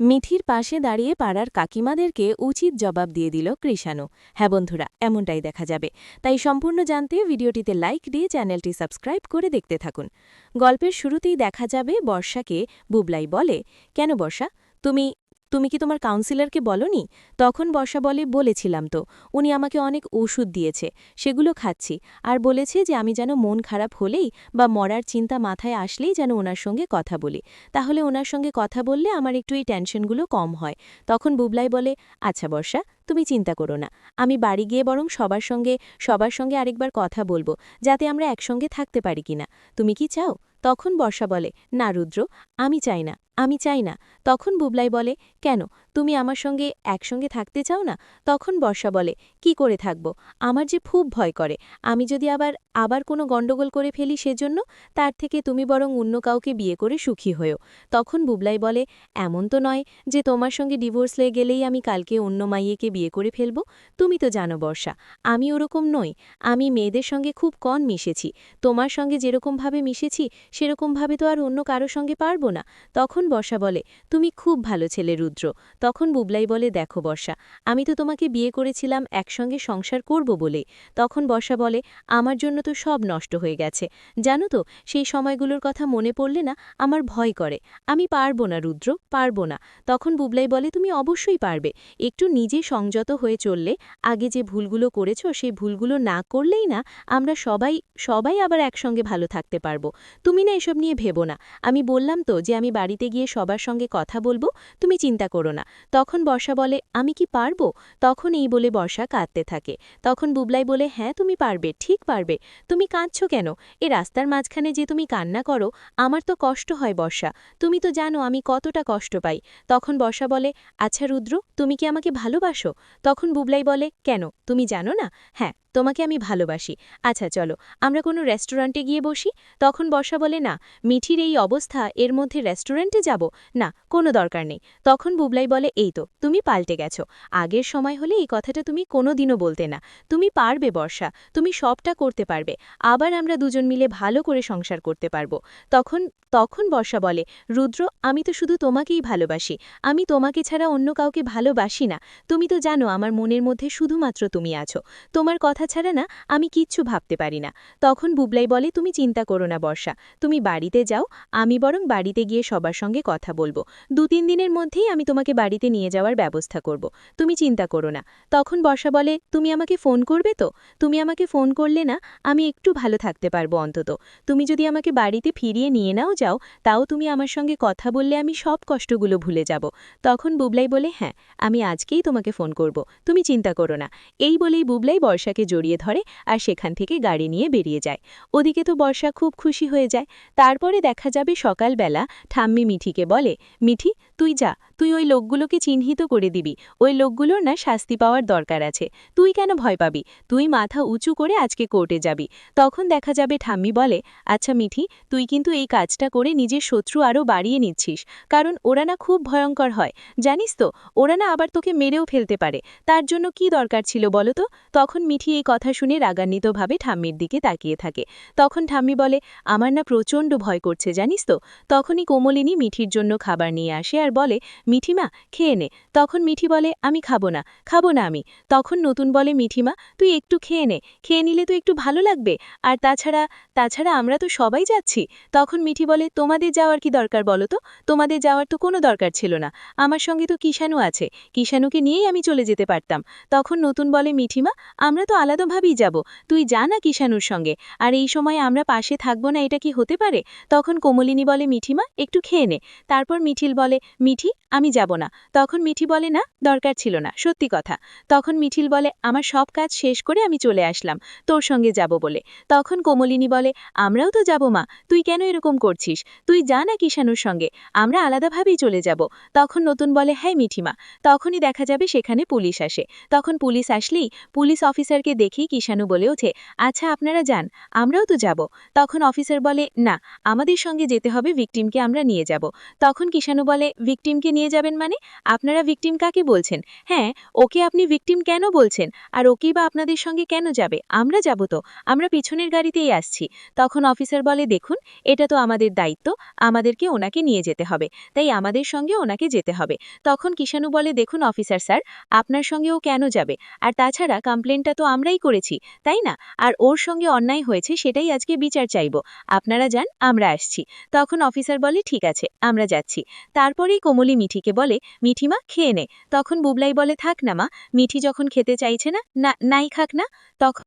মিঠির পাশে দাঁড়িয়ে পাড়ার কাকিমাদেরকে উচিত জবাব দিয়ে দিল কৃষাণু। হ্যাঁ বন্ধুরা, এমনটাই দেখা যাবে। তাই সম্পূর্ণ জানতে ভিডিওটিতে লাইক দিয়ে চ্যানেলটি সাবস্ক্রাইব করে দেখতে থাকুন। গল্পের শুরুতেই দেখা যাবে বর্ষাকে বুবলাই বলে, কেন বর্ষা? তুমি তুমি কি তোমার কাউন্সিলরকে বলনি? তখন বর্ষা বলে, বলেছিলাম তো। উনি আমাকে অনেক ওষুধ দিয়েছে, সেগুলো খাচ্ছি। আর বলেছে যে আমি যেন মন খারাপ হলেই বা মরার চিন্তা মাথায় আসলেই যেন ওনার সঙ্গে কথা বলি। তাহলে ওনার সঙ্গে কথা বললে আমার একটু এই টেনশনগুলো কম হয়। তখন বুবলাই বলে আচ্ছা বর্ষা, তুমি চিন্তা করো না। আমি বাড়ি গিয়ে বরং সবার সঙ্গে সবার সঙ্গে আরেকবার কথা বলব, যাতে আমরা একসঙ্গে থাকতে পারি কিনা। তুমি কি চাও? তখন বর্ষা বলে, না রুদ্র, আমি চাই না। আমি চাই না। তখন বুবলাই বলে, কেন? তুমি আমার সঙ্গে একসঙ্গে থাকতে চাও না? তখন বর্ষা বলে, কি করে থাকব? আমার যে খুব ভয় করে। আমি যদি আবার আবার কোনো গণ্ডগোল করে ফেলি সেজন্য, তার থেকে তুমি বরং অন্য কাউকে বিয়ে করে সুখী হয়েও তখন বুবলাই বলে, এমন তো নয় যে তোমার সঙ্গে ডিভোর্স হয়ে গেলেই আমি কালকে অন্য মাইয়েকে বিয়ে করে ফেলব। তুমি তো জানো বর্ষা, আমি ওরকম নই। আমি মেয়েদের সঙ্গে খুব কম মিশেছি। তোমার সঙ্গে যেরকমভাবে মিশেছি, সেরকমভাবে তো আর অন্য কারও সঙ্গে পারব না। তখন বর্ষা বলে, তুমি খুব ভালো ছেলে, রুদ্র। তখন বুবলাই বলে, দেখো বর্ষা, আমি তো তোমাকে বিয়ে করেছিলাম একসঙ্গে সংসার করব বলে। তখন বর্ষা বলে, আমার জন্য তো সব নষ্ট হয়ে গেছে। জানো তো, সেই সময়গুলোর কথা মনে পড়লে না আমার ভয় করে। আমি পারব না, রুদ্র, পারব না। তখন বুবলাই বলে, তুমি অবশ্যই পারবে। একটু নিজে সংযত হয়ে চললে, আগে যে ভুলগুলো করেছ, সেই ভুলগুলো না করলেই না আমরা সবাই সবাই আবার একসঙ্গে ভালো থাকতে পারব। তুমি না এসব নিয়ে ভেবো না। আমি বললাম তো যে, আমি বাড়িতে গিয়ে সবার সঙ্গে কথা বলব, তুমি চিন্তা করো না। তখন বর্ষা বলে, আমি কি পারব? তখন এই বলে বর্ষা কাঁদতে থাকে। তখন বুবলাই বলে হ্যাঁ তুমি পারবে, ঠিক পারবে। তুমি কাঁদছ কেন? এ রাস্তার মাঝখানে যে তুমি কান্না করো, আমার তো কষ্ট হয় বর্ষা। তুমি তো জানো আমি কতটা কষ্ট পাই। তখন বর্ষা বলে আচ্ছা রুদ্র, তুমি কি আমাকে ভালোবাসো? তখন বুবলাই বলে, কেন? তুমি জানো না? হ্যাঁ তোমাকে আমি ভালোবাসি। আচ্ছা চলো, আমরা কোনো রেস্টুরেন্টে গিয়ে বসি? তখন বর্ষা বলে, না, মিঠির এই অবস্থা, এর মধ্যে রেস্টুরেন্টে যাব? না, কোনো দরকার নেই। তখন বুবলাই বলে, এই তো, তুমি পাল্টে গেছো। আগের সময় হলে এই কথাটা তুমি কোনো দিনও বলতে না। তুমি পারবে, বর্ষা, তুমি সবটা করতে পারবে। আবার আমরা দুজন মিলে ভালো করে সংসার করতে পারব। তখন তখন বর্ষা বলে, রুদ্র, আমি তো শুধু তোমাকেই ভালোবাসি। আমি তোমাকে ছাড়া অন্য কাউকে ভালোবাসি না। তুমি তো জানো, আমার মনের মধ্যে শুধুমাত্র তুমি আছো। তোমার কথা ছাড়া না আমি কিচ্ছু ভাবতে পারি না। তখন বুবলাই বলে, তুমি চিন্তা করো না বর্ষা, তুমি বাড়িতে যাও, আমি বরং বাড়িতে গিয়ে সবার সঙ্গে কথা বলব। দু তিন দিনের মধ্যেই আমি তোমাকে বাড়িতে নিয়ে যাওয়ার ব্যবস্থা করব। তুমি চিন্তা করো না। তখন বর্ষা বলে, তুমি আমাকে ফোন করবে তো? তুমি আমাকে ফোন করলে না আমি একটু ভালো থাকতে পারব অন্তত। তুমি যদি আমাকে বাড়িতে ফিরিয়ে নিয়ে নাও যাও, তাও তুমি আমার সঙ্গে কথা বললে আমি সব কষ্টগুলো ভুলে যাব। তখন বুবলাই বলে হ্যাঁ আমি আজকেই তোমাকে ফোন করব। তুমি চিন্তা করো না। এই বলেই বুবলাই বর্ষাকে জড়িয়ে ধরে আর সেখান থেকে গাড়ি নিয়ে বেরিয়ে যায়। ওদিকে তো বর্ষা খুব খুশি হয়ে যায়। তারপরে দেখা যাবে সকালবেলা ঠাম্মি মিঠিকে বলে, মিঠি, তুই যা। তুই ওই লোকগুলোকে চিহ্নিত করে দিবি। ওই লোকগুলোর না শাস্তি পাওয়ার দরকার আছে। তুই কেন ভয় পাবি? তুই মাথা উঁচু করে আজকে কোর্টে যাবি। তখন দেখা যাবে ঠাম্মি বলে আচ্ছা মিঠি, তুই কিন্তু এই কাজটা করে নিজের শত্রু আরও বাড়িয়ে নিচ্ছিস। কারণ ওরা না খুব ভয়ঙ্কর হয়। জানিস তো, ওরা না আবার তোকে মেরেও ফেলতে পারে। তার জন্য কি দরকার ছিল বলো তো? তখন মিঠি এই কথা শুনে রাগান্বিতভাবে ঠাম্মির দিকে তাকিয়ে থাকে। তখন ঠাম্মি বলে, আমার না প্রচণ্ড ভয় করছে, জানিস তো? তখনই কোমলিনী মিঠির জন্য খাবার নিয়ে আসে আর বলে মিঠিমা, খেয়ে নে। তখন মিঠি বলে, আমি খাব না খাব না আমি। তখন নতুন বলে, মিঠিমা, তুই একটু খেয়ে নে। খেয়ে নিলে তো একটু ভালো লাগবে। আর তাছাড়া তাছাড়া আমরা তো সবাই যাচ্ছি। তখন মিঠি বলে, তোমাদের যাওয়ার কি দরকার বলো তো? তোমাদের যাওয়ার তো কোনো দরকার ছিল না। আমার সঙ্গে তো কিষাণু আছে। কিষাণুকে নিয়েই আমি চলে যেতে পারতাম। তখন নতুন বলে, মিঠিমা, আমরা তো আলাদাভাবেই যাব। তুই যা না কিষাণুর সঙ্গে। আর এই সময় আমরা পাশে থাকব না, এটা কি হতে পারে? তখন কোমলিনী বলে, মিঠিমা, একটু খেয়ে নে। তারপর মিঠিল বলে, মিঠি আমি যাব না। তখন মিঠি বলে, না, দরকার ছিল না। সত্যি কথা। তখন মিঠিল বলে, আমার সব কাজ শেষ করে আমি চলে আসলাম। তোর সঙ্গে যাব বলে। তখন কোমলিনী বলে, আমরাও তো যাব মা। তুই কেন এরকম করছিস? তুই যা না কিষানুর সঙ্গে। আমরা আলাদাভাবেই চলে যাব। তখন নতুন বলে হ্যাঁ মিঠিমা। তখনই দেখা যাবে সেখানে পুলিশ আসে। তখন পুলিশ আসলেই পুলিশ অফিসারকে দেখেই কিষানু বলে ওঠে আচ্ছা আপনারা যান, আমরাও তো যাব। তখন অফিসার বলে, না, আমাদের সঙ্গে যেতে হবে, ভিকটিমকে আমরা নিয়ে যাব। তখন কিষানু বলে, ভিকটিমকে নিয়ে নিয়ে যাবেন মানে? আপনারা ভিকটিম কাকে বলছেন? হ্যাঁ ওকে আপনি ভিকটিম কেন বলছেন? আর ওকেই বা আপনাদের সঙ্গে কেন যাবে? আমরা যাব তো। আমরা পিছনের গাড়িতেই আসছি। তখন অফিসার বলে, দেখুন, এটা তো আমাদের দায়িত্ব। আমাদেরকে ওনাকে নিয়ে যেতে হবে। তাই আমাদের সঙ্গে ওনাকে যেতে হবে। তখন কিষাণু বলে, দেখুন অফিসার স্যার আপনার সঙ্গে ও কেন যাবে? আর তাছাড়া কমপ্লেনটা তো আমরাই করেছি, তাই না? আর ওর সঙ্গে অন্যায় হয়েছে, সেটাই আজকে বিচার চাইব। আপনারা যান, আমরা আসছি। তখন অফিসার বলে, ঠিক আছে, আমরা যাচ্ছি। তারপরেই কোমলি মিঠিকে বলে, মিঠিমা, খেয়ে নে। তখন বুবলাই বলে, থাক না মা, মিঠি যখন খেতে চাইছে না নাই খাক না। তখন